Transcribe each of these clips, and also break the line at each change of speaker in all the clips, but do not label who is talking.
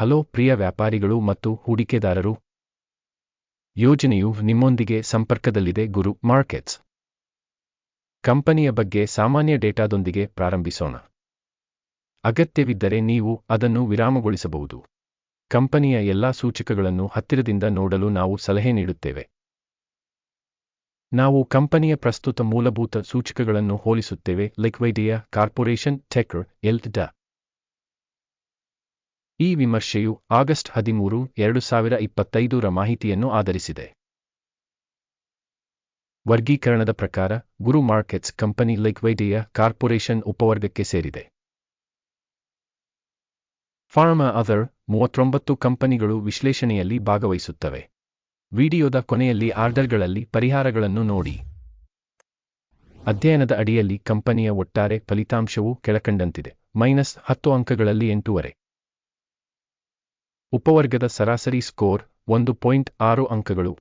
Hello ಪ್ರಿಯ ವ್ಯಾಪಾರಿಗಳು ಮತ್ತು ಹೂಡಿಕೆದಾರರು. ಯೋಜನೆಯು ನಿಮ್ಮೊಂದಿಗೆ ಸಂಪರ್ಕದಲ್ಲಿದೆ ಗುರು ಮಾರ್ಕೆಟ್ಸ್. ಕಂಪನಿಯ ಬಗ್ಗೆ ಸಾಮಾನ್ಯ ಡೇಟಾದೊಂದಿಗೆ ಪ್ರಾರಂಭಿಸೋಣ. ಅಗತ್ಯವಿದ್ದರೆ ನೀವು ಅದನ್ನು ವಿರಾಮಗೊಳಿಸಬಹುದು. ಕಂಪನಿಯ ಎಲ್ಲಾ ಸೂಚಕಗಳನ್ನು ಹತ್ತಿರದಿಂದ ನೋಡಲು ನಾವು ಸಲಹೆ ನೀಡುತ್ತೇವೆ. ನಾವು ಕಂಪನಿಯ ಪ್ರಸ್ತುತ ಮೂಲಭೂತ ಸೂಚಕಗಳನ್ನು ಹೋಲಿಸುತ್ತೇವೆ. ಲಿಕ್ವೈಡಿಯಾ ಕಾರ್ಪೊರೇಷನ್ ಟೆಕ್ರ್ ಎಲ್ಟ್ ಡ. ಈ ವಿಮರ್ಶೆಯು ಆಗಸ್ಟ್ ಹದಿಮೂರು, ಎರಡು ಸಾವಿರ ಇಪ್ಪತ್ತೈದರ ಮಾಹಿತಿಯನ್ನು ಆಧರಿಸಿದೆ. ವರ್ಗೀಕರಣದ ಪ್ರಕಾರ, ಗುರು ಮಾರ್ಕೆಟ್ಸ್ ಕಂಪನಿ ಲೈಕ್ವೈಡಿಯ ಕಾರ್ಪೊರೇಷನ್ ಉಪವರ್ಗಕ್ಕೆ ಸೇರಿದೆ. ಫಾರ್ಮಾ ಅದರ್ ಮೂವತ್ತೊಂಬತ್ತು ಕಂಪನಿಗಳು ವಿಶ್ಲೇಷಣೆಯಲ್ಲಿ ಭಾಗವಹಿಸುತ್ತವೆ. ವಿಡಿಯೋದ ಕೊನೆಯಲ್ಲಿ ಆರ್ಡರ್ಗಳಲ್ಲಿ ಪರಿಹಾರಗಳನ್ನು ನೋಡಿ. ಅಧ್ಯಯನದ ಅಡಿಯಲ್ಲಿ ಕಂಪನಿಯ ಒಟ್ಟಾರೆ ಫಲಿತಾಂಶವು ಕೆಳಕಂಡಂತಿದೆ, ಮೈನಸ್ ಹತ್ತು ಅಂಕಗಳಲ್ಲಿ ಎಂಟೂವರೆ. ಉಪವರ್ಗದ ಸರಾಸರಿ ಸ್ಕೋರ್ ಒಂದು ಪಾಯಿಂಟ್ ಆರು ಅಂಕಗಳು.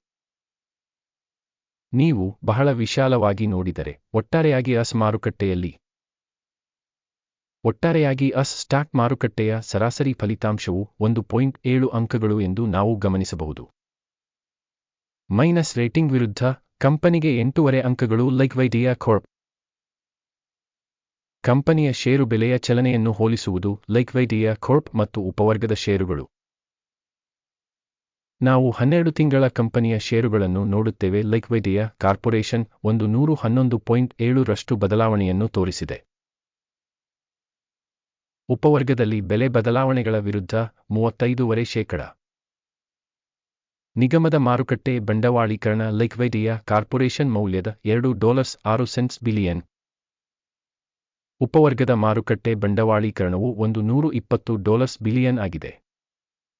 ನೀವು ಬಹಳ ವಿಶಾಲವಾಗಿ ನೋಡಿದರೆ ಒಟ್ಟಾರೆಯಾಗಿ ಅಸ್ ಮಾರುಕಟ್ಟೆಯಲ್ಲಿ. ಒಟ್ಟಾರೆಯಾಗಿ ಅಸ್ ಸ್ಟಾಕ್ ಮಾರುಕಟ್ಟೆಯ ಸರಾಸರಿ ಫಲಿತಾಂಶವು ಒಂದು ಪಾಯಿಂಟ್ ಏಳು ಅಂಕಗಳು ಎಂದು ನಾವು ಗಮನಿಸಬಹುದು. ಮೈನಸ್ ರೇಟಿಂಗ್ ವಿರುದ್ಧ ಕಂಪನಿಗೆ ಎಂಟೂವರೆ ಅಂಕಗಳು ಲೈಕ್ವೈಡಿಯಾ ಕಾರ್ಪ್. ಕಂಪನಿಯ ಷೇರು ಬೆಲೆಯ ಚಲನೆಯನ್ನು ಹೋಲಿಸುವುದು ಲೈಕ್ವೈಡಿಯಾ ಕಾರ್ಪ್ ಮತ್ತು ಉಪವರ್ಗದ ಷೇರುಗಳು. ನಾವು ಹನ್ನೆರಡು ತಿಂಗಳ ಕಂಪನಿಯ ಷೇರುಗಳನ್ನು ನೋಡುತ್ತೇವೆ. ಲೈಕ್ವೈಡಿಯಾ ಕಾರ್ಪೊರೇಷನ್ ಒಂದು ನೂರು ಹನ್ನೊಂದು ಪಾಯಿಂಟ್ ಏಳು ರಷ್ಟು ಬದಲಾವಣೆಯನ್ನು ತೋರಿಸಿದೆ. ಉಪವರ್ಗದಲ್ಲಿ ಬೆಲೆ ಬದಲಾವಣೆಗಳ ವಿರುದ್ಧ ಮೂವತ್ತೈದೂವರೆ ಶೇಕಡ. ನಿಗಮದ ಮಾರುಕಟ್ಟೆ ಬಂಡವಾಳೀಕರಣ ಲೈಕ್ವೈಡಿಯಾ ಕಾರ್ಪೊರೇಷನ್ ಮೌಲ್ಯದ ಎರಡು ಡಾಲರ್ಸ್ ಆರು ಸೆಂಟ್ಸ್ ಬಿಲಿಯನ್. ಉಪವರ್ಗದ ಮಾರುಕಟ್ಟೆ ಬಂಡವಾಳೀಕರಣವು ಒಂದು ನೂರು ಇಪ್ಪತ್ತು ಡಾಲರ್ಸ್ ಬಿಲಿಯನ್ ಆಗಿದೆ.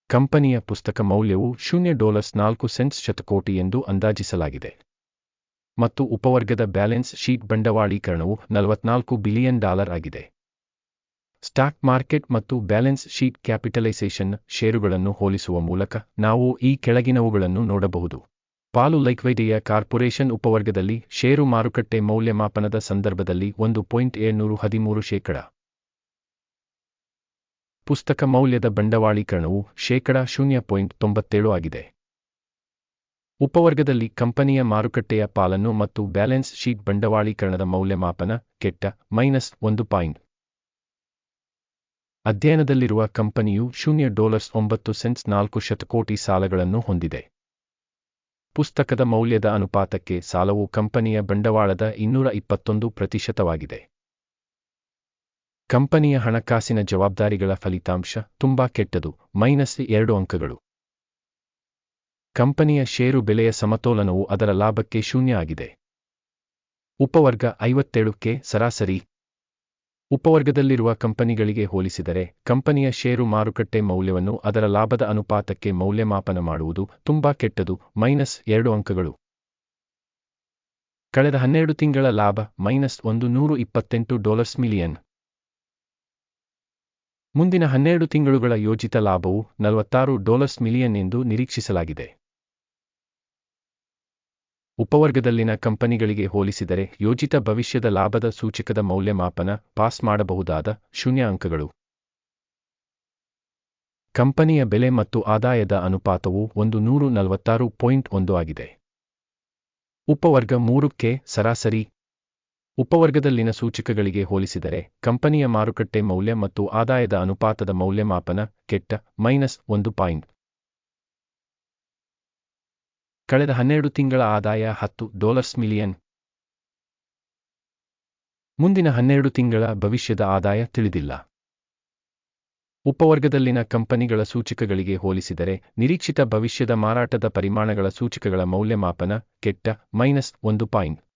ಕಂಪನಿಯ ಪುಸ್ತಕ ಮೌಲ್ಯವು ಶೂನ್ಯ ಡಾಲರ್ಸ್ ನಾಲ್ಕು ಸೆಂಟ್ಸ್ ಶತಕೋಟಿ ಎಂದು ಅಂದಾಜಿಸಲಾಗಿದೆ. ಮತ್ತು ಉಪವರ್ಗದ ಬ್ಯಾಲೆನ್ಸ್ ಶೀಟ್ ಬಂಡವಾಳೀಕರಣವು ನಲವತ್ನಾಲ್ಕು ಬಿಲಿಯನ್ ಡಾಲರ್ ಆಗಿದೆ. ಸ್ಟಾಕ್ ಮಾರ್ಕೆಟ್ ಮತ್ತು ಬ್ಯಾಲೆನ್ಸ್ ಶೀಟ್ ಕ್ಯಾಪಿಟಲೈಸೇಷನ್ ಷೇರುಗಳನ್ನು ಹೋಲಿಸುವ ಮೂಲಕ ನಾವು ಈ ಕೆಳಗಿನವುಗಳನ್ನು ನೋಡಬಹುದು. ಪಾಲು ಲೈಕ್ವೈಡಿಯ ಕಾರ್ಪೊರೇಷನ್ ಉಪವರ್ಗದಲ್ಲಿ ಷೇರು ಮಾರುಕಟ್ಟೆ ಮೌಲ್ಯಮಾಪನದ ಸಂದರ್ಭದಲ್ಲಿ ಒಂದು ಪಾಯಿಂಟ್ ಏಳ್ನೂರು ಹದಿಮೂರು ಶೇಕಡ. ಪುಸ್ತಕ ಮೌಲ್ಯದ ಬಂಡವಾಳೀಕರಣವು ಶೇಕಡ ಶೂನ್ಯ ಪಾಯಿಂಟ್ ತೊಂಬತ್ತೇಳು ಆಗಿದೆ. ಉಪವರ್ಗದಲ್ಲಿ ಕಂಪನಿಯ ಮಾರುಕಟ್ಟೆಯ ಪಾಲನ್ನು ಮತ್ತು ಬ್ಯಾಲೆನ್ಸ್ ಶೀಟ್ ಬಂಡವಾಳೀಕರಣದ ಮೌಲ್ಯಮಾಪನ ಕೆಟ್ಟ ಮೈನಸ್ ಒಂದು ಪಾಯಿಂಟ್. ಅಧ್ಯಯನದಲ್ಲಿರುವ ಕಂಪನಿಯು ಶೂನ್ಯ ಡಾಲರ್ಸ್ ಒಂಬತ್ತು ಸೆನ್ಸ್ ನಾಲ್ಕು ಶತಕೋಟಿ ಸಾಲಗಳನ್ನು ಹೊಂದಿದೆ. ಪುಸ್ತಕದ ಮೌಲ್ಯದ ಅನುಪಾತಕ್ಕೆ ಸಾಲವು ಕಂಪನಿಯ ಬಂಡವಾಳದ ಇನ್ನೂರ ಇಪ್ಪತ್ತೊಂದು ಪ್ರತಿಶತವಾಗಿದೆ. ಕಂಪನಿಯ ಹಣಕಾಸಿನ ಜವಾಬ್ದಾರಿಗಳ ಫಲಿತಾಂಶ ತುಂಬಾ ಕೆಟ್ಟದು. ಮೈನಸ್ ಎರಡು ಅಂಕಗಳು. ಕಂಪನಿಯ ಷೇರು ಬೆಲೆಯ ಸಮತೋಲನವು ಅದರ ಲಾಭಕ್ಕೆ ಶೂನ್ಯ ಆಗಿದೆ. ಉಪವರ್ಗ ಐವತ್ತೇಳಕ್ಕೆ ಸರಾಸರಿ. ಉಪವರ್ಗದಲ್ಲಿರುವ ಕಂಪನಿಗಳಿಗೆ ಹೋಲಿಸಿದರೆ ಕಂಪನಿಯ ಷೇರು ಮಾರುಕಟ್ಟೆ ಮೌಲ್ಯವನ್ನು ಅದರ ಲಾಭದ ಅನುಪಾತಕ್ಕೆ ಮೌಲ್ಯಮಾಪನ ಮಾಡುವುದು ತುಂಬಾ ಕೆಟ್ಟದು. ಮೈನಸ್ ಎರಡು ಅಂಕಗಳು. ಕಳೆದ ಹನ್ನೆರಡು ತಿಂಗಳ ಲಾಭ ಮೈನಸ್ ಒಂದು ನೂರು ಇಪ್ಪತ್ತೆಂಟು ಡಾಲರ್ಸ್ ಮಿಲಿಯನ್. ಮುಂದಿನ ಹನ್ನೆರಡು ತಿಂಗಳುಗಳ ಯೋಜಿತ ಲಾಭವು ನಲವತ್ತಾರು ಡಾಲರ್ಸ್ ಮಿಲಿಯನ್ ಎಂದು ನಿರೀಕ್ಷಿಸಲಾಗಿದೆ. ಉಪವರ್ಗದಲ್ಲಿನ ಕಂಪನಿಗಳಿಗೆ ಹೋಲಿಸಿದರೆ ಯೋಜಿತ ಭವಿಷ್ಯದ ಲಾಭದ ಸೂಚಕದ ಮೌಲ್ಯಮಾಪನ ಪಾಸ್ ಮಾಡಬಹುದಾದ ಶೂನ್ಯ ಅಂಕಗಳು. ಕಂಪನಿಯ ಬೆಲೆ ಮತ್ತು ಆದಾಯದ ಅನುಪಾತವು ಒಂದು ನೂರು ನಲವತ್ತಾರು ಪಾಯಿಂಟ್ ಒಂದು ಆಗಿದೆ. ಉಪವರ್ಗ ಮೂರಕ್ಕೆ ಸರಾಸರಿ ಉಪವರ್ಗದಲ್ಲಿನ ಸೂಚಕಗಳಿಗೆ ಹೋಲಿಸಿದರೆ, ಕಂಪನಿಯ ಮಾರುಕಟ್ಟೆ ಮೌಲ್ಯ ಮತ್ತು ಆದಾಯದ ಅನುಪಾತದ ಮೌಲ್ಯಮಾಪನ ಕೆಟ್ಟ, ಮೈನಸ್ ಒಂದು ಪಾಯಿಂಟ್. ಕಳೆದ ಹನ್ನೆರಡು ತಿಂಗಳ ಆದಾಯ ಹತ್ತು ಡಾಲರ್ಸ್ ಮಿಲಿಯನ್. ಮುಂದಿನ ಹನ್ನೆರಡು ತಿಂಗಳ ಭವಿಷ್ಯದ ಆದಾಯ ತಿಳಿದಿಲ್ಲ. ಉಪವರ್ಗದಲ್ಲಿನ ಕಂಪನಿಗಳ ಸೂಚಕಗಳಿಗೆ ಹೋಲಿಸಿದರೆ, ನಿರೀಕ್ಷಿತ ಭವಿಷ್ಯದ ಮಾರಾಟದ ಪರಿಮಾಣಗಳ ಸೂಚಕಗಳ ಮೌಲ್ಯಮಾಪನ ಕೆಟ್ಟ, ಮೈನಸ್ ಒಂದು ಪಾಯಿಂಟ್.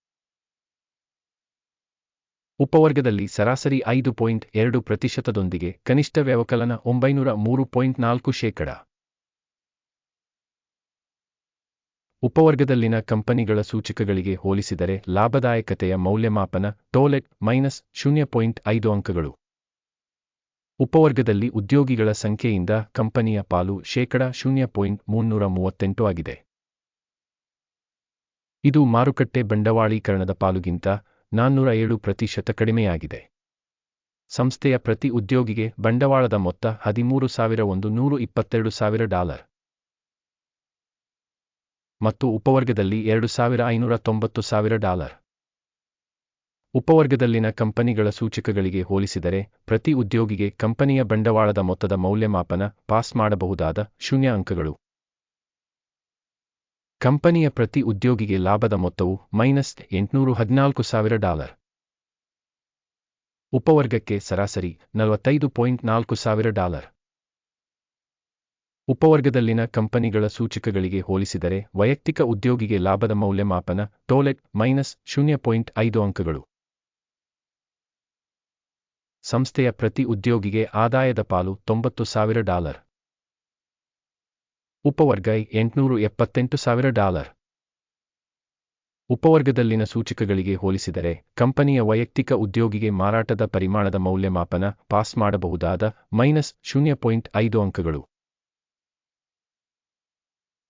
ಉಪವರ್ಗದಲ್ಲಿ ಸರಾಸರಿ ಐದು ಪಾಯಿಂಟ್ ಎರಡು ಪ್ರತಿಶತದೊಂದಿಗೆ ಕನಿಷ್ಠ ವ್ಯವಕಲನ ಒಂಬೈನೂರ ಮೂರು ಪಾಯಿಂಟ್ ನಾಲ್ಕು ಶೇಕಡ. ಉಪವರ್ಗದಲ್ಲಿನ ಕಂಪನಿಗಳ ಸೂಚಕಗಳಿಗೆ ಹೋಲಿಸಿದರೆ ಲಾಭದಾಯಕತೆಯ ಮೌಲ್ಯಮಾಪನ ಟೋಲೆಟ್ ಮೈನಸ್ ಶೂನ್ಯ ಪಾಯಿಂಟ್ ಐದು ಅಂಕಗಳು. ಉಪವರ್ಗದಲ್ಲಿ ಉದ್ಯೋಗಿಗಳ ಸಂಖ್ಯೆಯಿಂದ ಕಂಪನಿಯ ಪಾಲು ಶೇಕಡ ಶೂನ್ಯ ಪಾಯಿಂಟ್ ಮುನ್ನೂರ ಮೂವತ್ತೆಂಟು ಆಗಿದೆ. ಇದು ಮಾರುಕಟ್ಟೆ ಬಂಡವಾಳೀಕರಣದ ಪಾಲುಗಿಂತ ನಾನ್ನೂರ ಏಳು ಪ್ರತಿಶತ ಕಡಿಮೆಯಾಗಿದೆ. ಸಂಸ್ಥೆಯ ಪ್ರತಿ ಉದ್ಯೋಗಿಗೆ ಬಂಡವಾಳದ ಮೊತ್ತ ಹದಿಮೂರು ಸಾವಿರ ಒಂದು ನೂರು ಇಪ್ಪತ್ತೆರಡು ಸಾವಿರ ಡಾಲರ್. ಮತ್ತು ಉಪವರ್ಗದಲ್ಲಿ ಎರಡು ಸಾವಿರ ಐನೂರ ತೊಂಬತ್ತು ಸಾವಿರ ಡಾಲರ್. ಉಪವರ್ಗದಲ್ಲಿನ ಕಂಪನಿಗಳ ಸೂಚಕಗಳಿಗೆ ಹೋಲಿಸಿದರೆ, ಪ್ರತಿ ಉದ್ಯೋಗಿಗೆ ಕಂಪನಿಯ ಬಂಡವಾಳದ ಮೊತ್ತದ ಮೌಲ್ಯಮಾಪನ ಪಾಸ್ ಮಾಡಬಹುದಾದ ಶೂನ್ಯ ಅಂಕಗಳು. ಕಂಪನಿಯ ಪ್ರತಿ ಉದ್ಯೋಗಿಗೆ ಲಾಭದ ಮೊತ್ತವು ಮೈನಸ್ ಎಂಟುನೂರು ಹದಿನಾಲ್ಕು ಸಾವಿರ ಡಾಲರ್. ಉಪವರ್ಗಕ್ಕೆ ಸರಾಸರಿ ನಲವತ್ತೈದು ಪಾಯಿಂಟ್ ನಾಲ್ಕು ಸಾವಿರ ಡಾಲರ್. ಉಪವರ್ಗದಲ್ಲಿನ ಕಂಪನಿಗಳ ಸೂಚಕಗಳಿಗೆ ಹೋಲಿಸಿದರೆ ವೈಯಕ್ತಿಕ ಉದ್ಯೋಗಿಗೆ ಲಾಭದ ಮೌಲ್ಯಮಾಪನ ಟೋಲೆಟ್ ಮೈನಸ್ ಶೂನ್ಯ ಪಾಯಿಂಟ್ ಐದು ಅಂಕಗಳು. ಸಂಸ್ಥೆಯ ಪ್ರತಿ ಉದ್ಯೋಗಿಗೆ ಆದಾಯದ ಪಾಲು ತೊಂಬತ್ತು ಸಾವಿರ ಡಾಲರ್. ಉಪವರ್ಗ ಎಂಟುನೂರು ಎಪ್ಪತ್ತೆಂಟು ಸಾವಿರ ಡಾಲರ್. ಉಪವರ್ಗದಲ್ಲಿನ ಸೂಚಕಗಳಿಗೆ ಹೋಲಿಸಿದರೆ, ಕಂಪನಿಯ ವೈಯಕ್ತಿಕ ಉದ್ಯೋಗಿಗೆ ಮಾರಾಟದ ಪರಿಮಾಣದ ಮೌಲ್ಯಮಾಪನ ಪಾಸ್ ಮಾಡಬಹುದಾದ ಮೈನಸ್ ಶೂನ್ಯ ಪಾಯಿಂಟ್ ಐದು ಅಂಕಗಳು.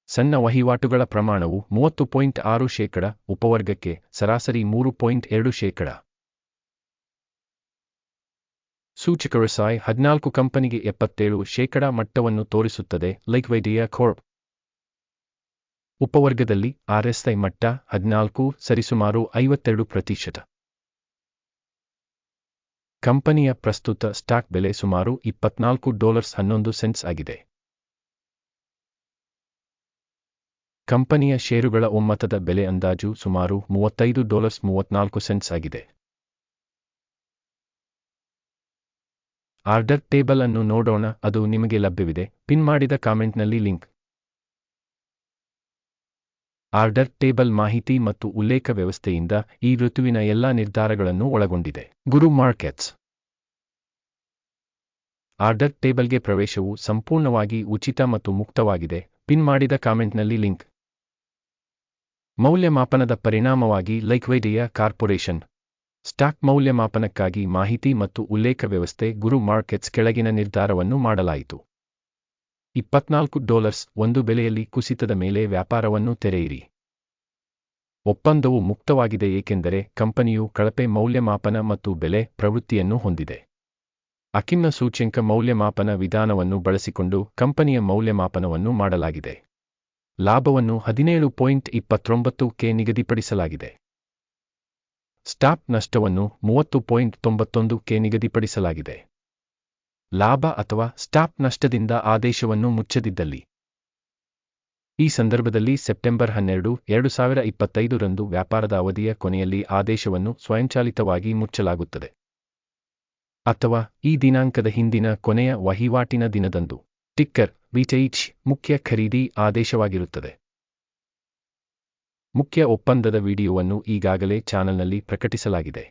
ಸಣ್ಣ ವಹಿವಾಟುಗಳ ಪ್ರಮಾಣವು ಮೂವತ್ತು ಪಾಯಿಂಟ್ ಆರು ಶೇಕಡ, ಉಪವರ್ಗಕ್ಕೆ ಸರಾಸರಿ ಮೂರು ಪಾಯಿಂಟ್ ಎರಡು ಶೇಕಡ. ಸೂಚಕರು ಸಾಯ್ ಹದಿನಾಲ್ಕು ಕಂಪನಿಗೆ ಎಪ್ಪತ್ತೇಳು ಶೇಕಡಾ ಮಟ್ಟವನ್ನು ತೋರಿಸುತ್ತದೆ, ಲೈಕ್ ವೈಡಿಯಾ ಕೋರ್ಪ್. ಉಪವರ್ಗದಲ್ಲಿ ಆರ್ಎಸ್ಐ ಮಟ್ಟ ಹದಿನಾಲ್ಕು, ಸರಿಸುಮಾರು ಐವತ್ತೆರಡು ಪ್ರತಿಶತ. ಕಂಪನಿಯ ಪ್ರಸ್ತುತ ಸ್ಟಾಕ್ ಬೆಲೆ ಸುಮಾರು ಇಪ್ಪತ್ನಾಲ್ಕು ಡಾಲರ್ಸ್ ಹನ್ನೊಂದು ಸೆನ್ಸ್ ಆಗಿದೆ. ಕಂಪನಿಯ ಷೇರುಗಳ ಒಮ್ಮತದ ಬೆಲೆ ಅಂದಾಜು ಸುಮಾರು ಮೂವತ್ತೈದು ಡಾಲರ್ಸ್ ಮೂವತ್ನಾಲ್ಕು ಸೆನ್ಸ್ ಆಗಿದೆ. ಆರ್ಡರ್ ಟೇಬಲ್ ಅನ್ನು ನೋಡೋಣ, ಅದು ನಿಮಗೆ ಲಭ್ಯವಿದೆ. ಪಿನ್ ಮಾಡಿದ ಕಾಮೆಂಟ್ನಲ್ಲಿ ಲಿಂಕ್. ಆರ್ಡರ್ ಟೇಬಲ್ ಮಾಹಿತಿ ಮತ್ತು ಉಲ್ಲೇಖ ವ್ಯವಸ್ಥೆಯಿಂದ ಈ ಋತುವಿನ ಎಲ್ಲಾ ನಿರ್ಧಾರಗಳನ್ನು ಒಳಗೊಂಡಿದೆ. ಗುರು ಮಾರ್ಕೆಟ್ಸ್. ಆರ್ಡರ್ ಟೇಬಲ್ಗೆ ಪ್ರವೇಶವು ಸಂಪೂರ್ಣವಾಗಿ ಉಚಿತ ಮತ್ತು ಮುಕ್ತವಾಗಿದೆ. ಪಿನ್ ಮಾಡಿದ ಕಾಮೆಂಟ್ನಲ್ಲಿ ಲಿಂಕ್. ಮೌಲ್ಯಮಾಪನದ ಪರಿಣಾಮವಾಗಿ ಲೈಕ್ವೈಡಿಯಾ ಕಾರ್ಪೊರೇಷನ್. ಸ್ಟಾಕ್ ಮೌಲ್ಯಮಾಪನಕ್ಕಾಗಿ ಮಾಹಿತಿ ಮತ್ತು ಉಲ್ಲೇಖ ವ್ಯವಸ್ಥೆ ಗುರು ಮಾರ್ಕೆಟ್ಸ್ ಕೆಳಗಿನ ನಿರ್ಧಾರವನ್ನು ಮಾಡಲಾಯಿತು. ಇಪ್ಪತ್ನಾಲ್ಕು ಡಾಲರ್ಸ್ ಒಂದು ಬೆಲೆಯಲ್ಲಿ ಕುಸಿತದ ಮೇಲೆ ವ್ಯಾಪಾರವನ್ನು ತೆರೆಯಿರಿ. ಒಪ್ಪಂದವು ಮುಕ್ತವಾಗಿದೆ ಏಕೆಂದರೆ ಕಂಪನಿಯು ಕಳಪೆ ಮೌಲ್ಯಮಾಪನ ಮತ್ತು ಬೆಲೆ ಪ್ರವೃತ್ತಿಯನ್ನು ಹೊಂದಿದೆ. ಅಕಿಮ್ನ ಸೂಚ್ಯಂಕ ಮೌಲ್ಯಮಾಪನ ವಿಧಾನವನ್ನು ಬಳಸಿಕೊಂಡು ಕಂಪನಿಯ ಮೌಲ್ಯಮಾಪನವನ್ನು ಮಾಡಲಾಗಿದೆ. ಲಾಭವನ್ನು ಹದಿನೇಳು ಪಾಯಿಂಟ್ ಇಪ್ಪತ್ತೊಂಬತ್ತು ಕೆ ನಿಗದಿಪಡಿಸಲಾಗಿದೆ. ಸ್ಟಾಪ್ ನಷ್ಟವನ್ನು ಮೂವತ್ತು ಪಾಯಿಂಟ್ ತೊಂಬತ್ತೊಂದು ಕೆ ನಿಗದಿಪಡಿಸಲಾಗಿದೆ. ಲಾಭ ಅಥವಾ ಸ್ಟಾಪ್ ನಷ್ಟದಿಂದ ಆದೇಶವನ್ನು ಮುಚ್ಚದಿದ್ದಲ್ಲಿ. ಈ ಸಂದರ್ಭದಲ್ಲಿ ಸೆಪ್ಟೆಂಬರ್ ಹನ್ನೆರಡು, ಎರಡು ಸಾವಿರ ಇಪ್ಪತ್ತೈದರಂದು ವ್ಯಾಪಾರದ ಅವಧಿಯ ಕೊನೆಯಲ್ಲಿ ಆದೇಶವನ್ನು ಸ್ವಯಂಚಾಲಿತವಾಗಿ ಮುಚ್ಚಲಾಗುತ್ತದೆ. ಅಥವಾ ಈ ದಿನಾಂಕದ ಹಿಂದಿನ ಕೊನೆಯ ವಹಿವಾಟಿನ ದಿನದಂದು. ಟಿಕ್ಕರ್ ವಿಚೈಚ್ ಮುಖ್ಯ ಖರೀದಿ ಆದೇಶವಾಗಿರುತ್ತದೆ. ಮುಖ್ಯ ಒಪ್ಪಂದದ ವಿಡಿಯೋವನ್ನು ಈಗಾಗಲೇ ಚಾನೆಲ್ನಲ್ಲಿ ಪ್ರಕಟಿಸಲಾಗಿದೆ.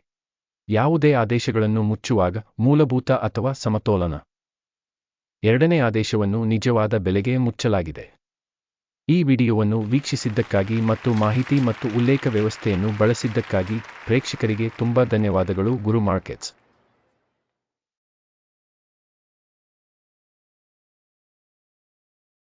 ಯಾವುದೇ ಆದೇಶಗಳನ್ನು ಮುಚ್ಚುವಾಗ ಮೂಲಭೂತ ಅಥವಾ ಸಮತೋಲನ. ಎರಡನೇ ಆದೇಶವನ್ನು ನಿಜವಾದ ಬೆಲೆಗೆ ಮುಚ್ಚಲಾಗಿದೆ. ಈ ವಿಡಿಯೋವನ್ನು ವೀಕ್ಷಿಸಿದ್ದಕ್ಕಾಗಿ ಮತ್ತು ಮಾಹಿತಿ ಮತ್ತು ಉಲ್ಲೇಖ ವ್ಯವಸ್ಥೆಯನ್ನು ಬಳಸಿದ್ದಕ್ಕಾಗಿ ಪ್ರೇಕ್ಷಕರಿಗೆ ತುಂಬಾ ಧನ್ಯವಾದಗಳು ಗುರು ಮಾರ್ಕೆಟ್ಸ್.